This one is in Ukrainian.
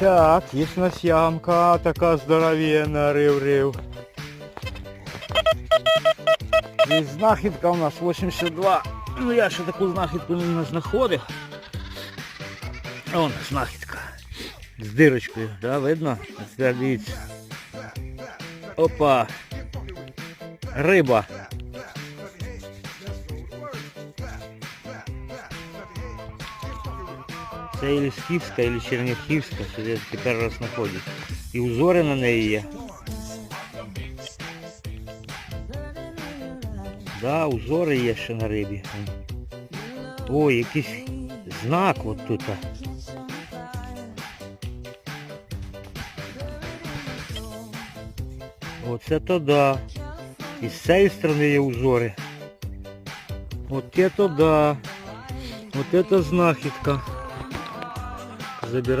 Так, є у нас ямка, така здоровенна, рив-рив. І знахідка у нас 82. Ну я ще таку знахідку не знаходив. Вон знахідка. З дирочкою, да, видно? Дивіться. Опа. Риба. Це или Скіфська, или Черняхівська, що я тепер раз знаходжу. І узори на неї є. Да, узори є ще на рибі. Ой, якийсь знак от тут. Оце то да. І з цієї сторони є узори. От це то да. От це знахідка. Забираю.